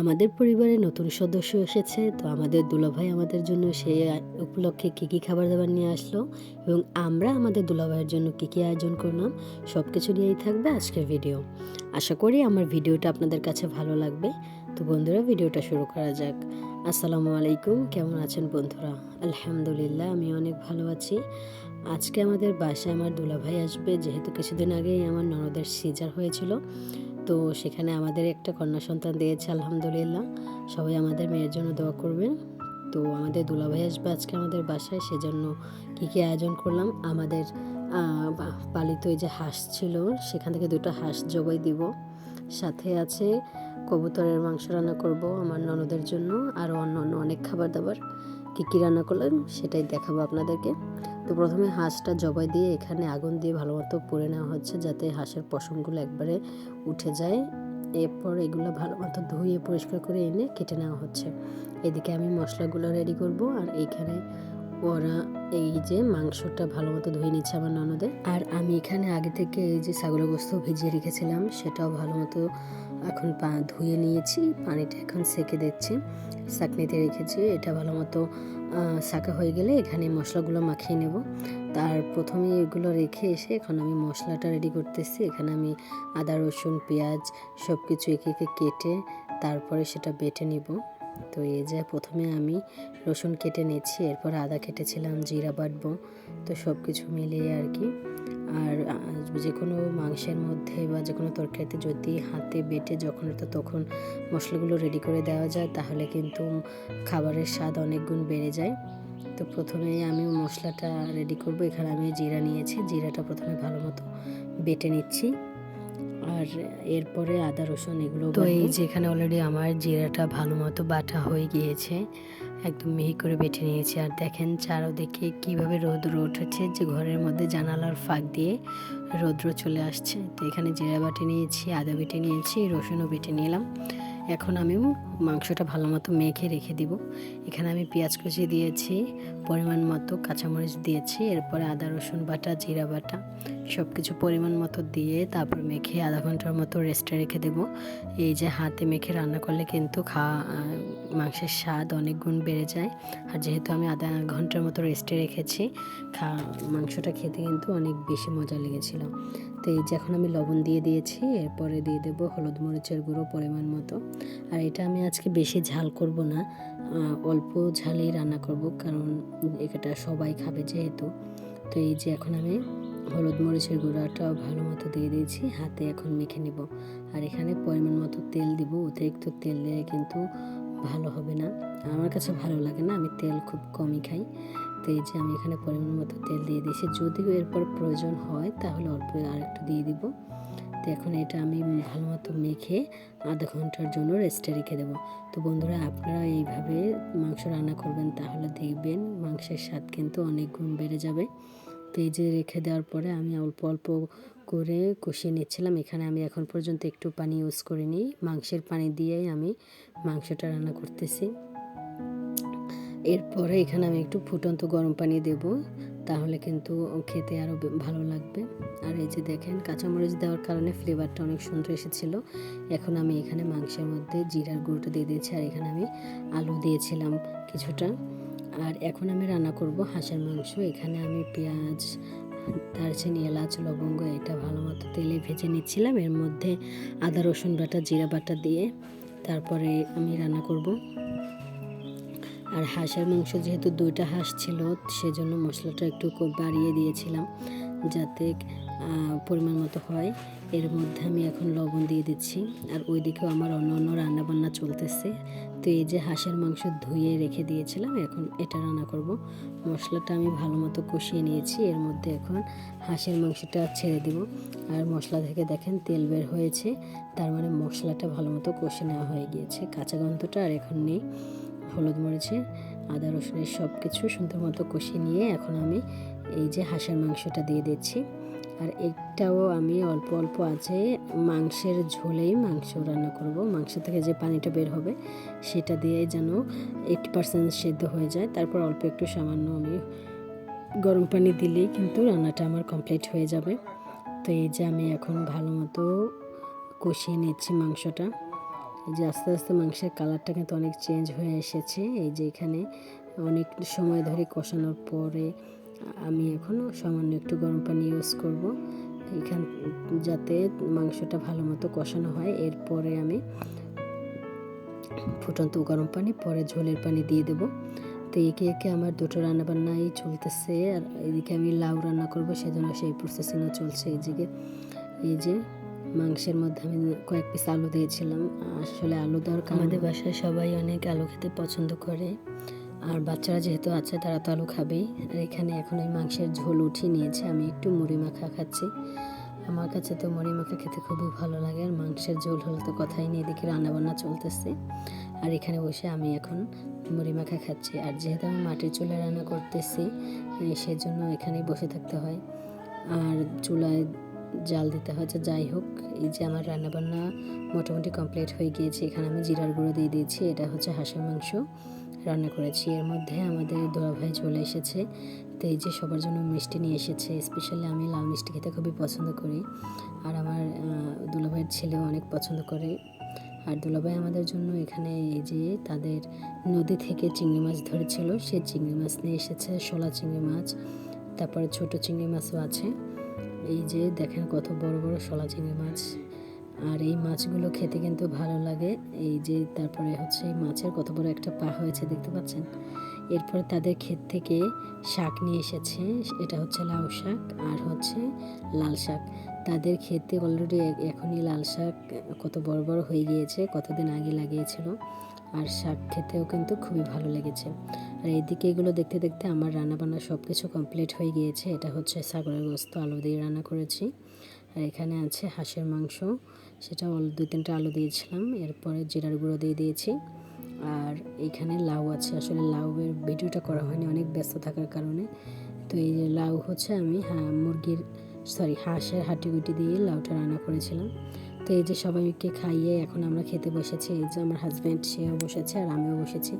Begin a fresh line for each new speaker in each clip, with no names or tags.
আমাদের পরিবারে নতুন সদস্য এসেছে, তো আমাদের দুলাভাই আমাদের জন্য সেই উপলক্ষে কী কী খাবার দাবার নিয়ে আসলো এবং আমরা আমাদের দুলাভাইয়ের জন্য কী কী আয়োজন করলাম সব কিছু নিয়েই থাকবে আজকের ভিডিও। আশা করি আমার ভিডিওটা আপনাদের কাছে ভালো লাগবে। তো বন্ধুরা, ভিডিওটা শুরু করা যাক। আসসালামু আলাইকুম, কেমন আছেন বন্ধুরা? আলহামদুলিল্লাহ, আমি অনেক ভালো আছি। আজকে আমাদের বাসায় আমার দুলাভাই আসবে, যেহেতু কিছুদিন আগেই আমার ননদের সিজার হয়েছিল। তো সেখানে আমাদের একটা কন্যা সন্তান দিয়েছে, আলহামদুলিল্লাহ। সবাই আমাদের মেয়ের জন্য দোয়া করবেন। তো আমাদের দুলাভাই আসবে আজকে আমাদের বাসায়, সেজন্য কী কী আয়োজন করলাম? আমাদের পালিত এই যে হাঁস ছিল, সেখান থেকে দুটো হাঁস জবাই দিব। সাথে আছে কবুতরের মাংস রান্না করব আমার ননদের জন্য, আরও অন্য অন্য অনেক খাবার দাবার। কী কী রান্না করলাম সেটাই দেখাবো আপনাদেরকে। তো প্রথমে হাঁসটা জবাই দিয়ে এখানে আগুন দিয়ে ভালো মতো পুড়ে নেওয়া হচ্ছে যাতে হাঁসের পশমগুলো একবারে উঠে যায়। এরপর এগুলো ভালো মতো ধুয়ে পরিষ্কার করে এনে কেটে নেওয়া হচ্ছে। এদিকে আমি মশলাগুলো রেডি করব আর এইখানে ওরা এই যে মাংসটা ভালো মতো ধুয়ে নিচ্ছে আমার ননদে। আর আমি এখানে আগে থেকে এই যে ছাগলের গোস্ত ভিজিয়ে রেখেছিলাম, সেটাও ভালো মতো এখন পা ধুয়ে নিয়েছি, পানিটা এখন সেকে দিচ্ছি, চাকনিতে রেখেছি। এটা ভালো মতো শাঁকা হয়ে গেলে এখানে মশলাগুলো মাখিয়ে নেব। তার প্রথমে এগুলো রেখে এসে এখন আমি মশলাটা রেডি করতেছি। এখানে আমি আদা, রসুন, পেঁয়াজ সব কিছু একে একে কেটে তারপরে সেটা বেটে নিব। তো এই যে প্রথমে আমি রসুন কেটে নিচ্ছি এরপর আদা কেটেছিলাম, জিরা বাটবো, তো সব কিছু মিলিয়ে আর কি। আর যে কোনো মাংসের মধ্যে বা যে কোনো তরকারিতে যদি হাতে বেটে যখন তো তখন মশলাগুলো রেডি করে দেওয়া যায়, তাহলে কিন্তু খাবারের স্বাদ অনেক গুণ বেড়ে যায়। তো প্রথমে আমি মশলাটা রেডি করব। এখানে আমি জিরা নিয়েছি, জিরাটা প্রথমে ভালো মতো বেটে নিচ্ছি। আর এরপরে আদা রসুন এগুলো তো এই যেখানে অলরেডি আমার জিরাটা ভালো মতো বাটা হয়ে গিয়েছে একদম মিহি করে বেটে নিয়েছি। আর দেখেন চারোদিকে কীভাবে রৌদ্র উঠেছে যে ঘরের মধ্যে জানালার ফাঁক দিয়ে রৌদ্র চলে আসছে। তো এখানে জিরা বাটি নিয়েছি আদা বেটে নিয়েছি রসুনও বেটে নিলাম। এখন আমি মাংসটা ভালো মতো মেখে রেখে দিব। এখানে আমি পেঁয়াজ কুচি দিয়েছি, পরিমাণ মতো কাঁচামরিচ দিয়েছি, এরপরে আদা, রসুন বাটা, জিরা বাটা সব কিছু পরিমাণ মতো দিয়ে তারপর মেখে আধা ঘণ্টার মতো রেস্টে রেখে দেব। এই যে হাতে মেখে রান্না করলে কিন্তু খাওয়া মাংসের স্বাদ অনেক গুণ বেড়ে যায়। আর যেহেতু আমি আধা ঘণ্টার মতো রেস্টে রেখেছি, খা, মাংসটা খেতে কিন্তু অনেক বেশি মজা লেগেছিল। তো এই যে এখন আমি লবণ দিয়ে দিয়েছি, এরপরে দিয়ে দেবো হলুদ মরিচের গুঁড়ো পরিমাণ মতো। আর এটা আমি আজকে বেশি ঝাল করব না অল্প ঝালেই রান্না করব, কারণ এটা সবাই খাবে যেহেতু। তো এই যে এখন আমি হলুদ মরিচের গুঁড়াটাও ভালো মতো দিয়ে দিয়েছি, হাতে এখন মেখে নিব। আর এখানে পরিমাণ মতো তেল দিব, অতিরিক্ত তেল দিলে কিন্তু ভালো হবে না। আমার কাছে ভালো লাগে না, আমি তেল খুব কমই খাই। তো এই যে আমি এখানে পরিমাণ মতো তেল দিয়ে দিয়েছি। যদিও এরপর প্রয়োজন হয়, তাহলে অল্প আর একটু দিয়ে দিব। তো এখন এটা আমি ভালো মতো মেখে আধা ঘণ্টার জন্য রেস্টে রেখে দেবো। তো বন্ধুরা, আপনারা এইভাবে মাংস রান্না করবেন, তাহলে দেখবেন মাংসের স্বাদ কিন্তু অনেক গুণ বেড়ে যাবে। তো এই যে রেখে দেওয়ার পরে আমি অল্প অল্প করে কষিয়ে নিচ্ছিলাম। এখানে আমি এখন পর্যন্ত একটু পানি ইউজ করিনি। মাংসের পানি দিয়েই আমি মাংসটা রান্না করতেছি। এরপরে এখানে আমি একটু ফুটন্ত গরম পানি দেব, তাহলে কিন্তু খেতে আরও ভালো লাগবে। আর এই যে দেখেন, কাঁচামরিচ দেওয়ার কারণে ফ্লেভারটা অনেক সুন্দর এসেছিল। এখন আমি এখানে মাংসের মধ্যে জিরার গুঁড়োটা দিয়ে দিয়েছি, আর এখানে আমি আলু দিয়েছিলাম কিছুটা। আর এখন আমি রান্না করব হাঁসের মাংস। এখানে আমি পেঁয়াজ, দারচিনি, এলাচ, লবঙ্গ, এটা ভালো মতো তেলে ভেজে নিচ্ছিলাম। এর মধ্যে আদা, রসুন বাটা, জিরা বাটা দিয়ে তারপরে আমি রান্না করব। আর হাঁসের মাংস যেহেতু দুইটা হাঁস ছিল, সেজন্য মশলাটা একটু বাড়িয়ে দিয়েছিলাম যাতে পরিমাণ মতো হয়। এর মধ্যে আমি এখন লবণ দিয়ে দিচ্ছি। আর ওইদিকেও আমার অন্য অন্য রান্নাবান্না চলতেছে। তো এই যে হাঁসের মাংস ধুয়ে রেখে দিয়েছিলাম, এখন এটা রান্না করব। মশলাটা আমি ভালো মতো কষিয়ে নিয়েছি। এর মধ্যে এখন হাঁসের মাংসটা ছেড়ে দিব। আর মশলা থেকে দেখেন তেল বের হয়েছে। তার মানে মশলাটা ভালো মতো কষে নেওয়া হয়ে গিয়েছে। কাঁচা গন্ধটা আর এখন নেই। হলুদ মরিচে, আদা রসুনের সব কিছু সুন্দর মতো কষিয়ে নিয়ে এখন আমি এই যে হাঁসের মাংসটা দিয়ে দিচ্ছি। আর একটাও আমি অল্প অল্প আছে মাংসের ঝোলেই মাংস রান্না করব। মাংস থেকে যে পানিটা বের হবে সেটা দিয়ে যেন এইটি পার্সেন্ট সেদ্ধ হয়ে যায়। তারপর অল্প একটু সামান্য আমি গরম পানি দিলেই কিন্তু রান্নাটা আমার কমপ্লিট হয়ে যাবে। তো এই যে আমি এখন ভালো মতো কষিয়ে নিচ্ছি মাংসটা। এই যে আস্তে আস্তে মাংসের কালারটা কিন্তু অনেক চেঞ্জ হয়ে এসেছে। এই যে এখানে অনেক সময় ধরে কষানোর পরে আমি এখনও সামান্য একটু গরম পানি ইউজ করব। এখান যাতে মাংসটা ভালো মতো কষানো হয়। এরপরে আমি ফুটন্ত গরম পানি, পরে ঝোলের পানি দিয়ে দেবো। তো একে একে আমার দুটো রান্নাবান্নাই চলতেছে। আর এদিকে আমি লাউ রান্না করব, সেজন্য সেই প্রসেসিংও চলছে। এইদিকে এই যে মাংসের মধ্যে আমি কয়েক পিস আলু দিয়েছিলাম। আসলে আলু দেওয়ার কারণে আমাদের বাসায় সবাই অনেক আলু খেতে পছন্দ করে। আর বাচ্চারা যেহেতু আছে, তারা তো আলু খাবেই। আর এখানে এখন ওই মাংসের ঝোল উঠিয়ে নিয়েছে। আমি একটু মুড়ি মাখা খাচ্ছি। আমার কাছে তো মুড়ি মাখা খেতে খুবই ভালো লাগে। আর মাংসের ঝোল হলে তো কথাই নেই, এদিকে রান্নাবান্না চলতেছে। আর এখানে বসে আমি এখন মুড়ি মাখা খাচ্ছি। আর যেহেতু আমি মাটির চুলায় রান্না করতেছি সেজন্য এখানেই বসে থাকতে হয়। আর চুলায় জাল দিতে হয়। যে যাই হোক, এই যে আমার রান্নাবান্না মোটামুটি কমপ্লিট হয়ে গিয়েছে, এখানে আমি জিরার গুঁড়ো দিয়ে দিয়েছি, এটা হচ্ছে হাঁসের মাংস রান্না করেছি। এর মধ্যে আমাদের দোয়াভাই চলে এসেছে, তো এই যে সবার জন্য মিষ্টি নিয়ে এসেছে স্পেশালি আমি লাল মিষ্টি খেতে খুবই পছন্দ করি। আর আমার দুলাভাইয়ের ছেলেও অনেক পছন্দ করে। আর দুলাভাই আমাদের জন্য এখানে এই যে তাদের নদী থেকে চিংড়ি মাছ ধরেছিল, সে চিংড়ি মাছ নিয়ে এসেছে, শোলা চিংড়ি মাছ, তারপরে ছোট চিংড়ি মাছও আছে। এই যে দেখেন কত বড় বড় শোলা চিংড়ি মাছ। আর এই মাছগুলো খেতে কিন্তু ভালো লাগে। এই যে তারপরে হচ্ছে এই মাছের কত বড় একটা পা হয়েছে, দেখতে পাচ্ছেন? এরপরে তাদের ক্ষেত থেকে শাক নিয়ে এসেছে। এটা হচ্ছে লাউ শাক আর হচ্ছে লাল শাক। তাদের ক্ষেতে অলরেডি এখনই লাল শাক কত বড় বড় হয়ে গিয়েছে, কতদিন আগে লাগিয়েছিল। আর শাক খেতেও কিন্তু খুবই ভালো লেগেছে। আর এইদিকে এগুলো দেখতে দেখতে আমার রান্না বান্না সব কিছু কমপ্লিট হয়ে গিয়েছে। এটা হচ্ছে সাগরের গোস্ত, আলু দিয়ে রান্না করেছি। আর এখানে আছে হাঁসের মাংস। সেটা দুই তিনটা আলু দিয়েছিলাম। এরপরে জিরার গুঁড়ো দিয়ে দিয়েছি। আর এখানে লাউ আছে। আসলে লাউয়ের ভিডিওটা করা হয়নি, অনেক ব্যস্ত থাকার কারণে। তো এই যে লাউ হচ্ছে আমি হ্যাঁ মুরগির সরি হাঁসের হাঁটি গুটি দিয়ে লাউটা রান্না করেছিলাম। তো এই যে সবাইকে খাইয়ে এখন আমরা খেতে বসেছি, এই যে আমার হাজব্যান্ড সেও বসেছে আর আমিও বসেছি।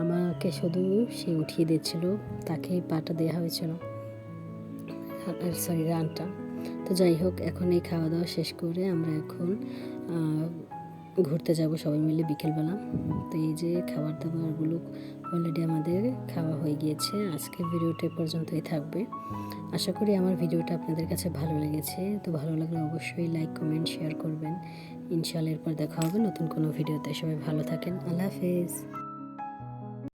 আমাকে শুধু সে উঠিয়ে দিচ্ছিল তাকে পাটা দেওয়া হয়েছিল। সরি রানটা। তো যাই হোক, এখন এই খাওয়া দাওয়া শেষ করে আমরা এখন ঘুরতে যাব সবাই মিলে বিকেলবেলা। তো এই যে খাবার দাবারগুলো অলরেডি আমাদের খাওয়া হয়ে গিয়েছে। আজকের ভিডিওটা পর্যন্তই থাকবে। আশা করি আমার ভিডিওটা আপনাদের কাছে ভালো লেগেছে। তো ভালো লাগলে অবশ্যই লাইক কমেন্ট শেয়ার করবেন। ইনশাল্লাহ এরপর দেখা হবে নতুন কোনো ভিডিওতে। সবাই ভালো থাকেন। আল্লাহ হাফেজ।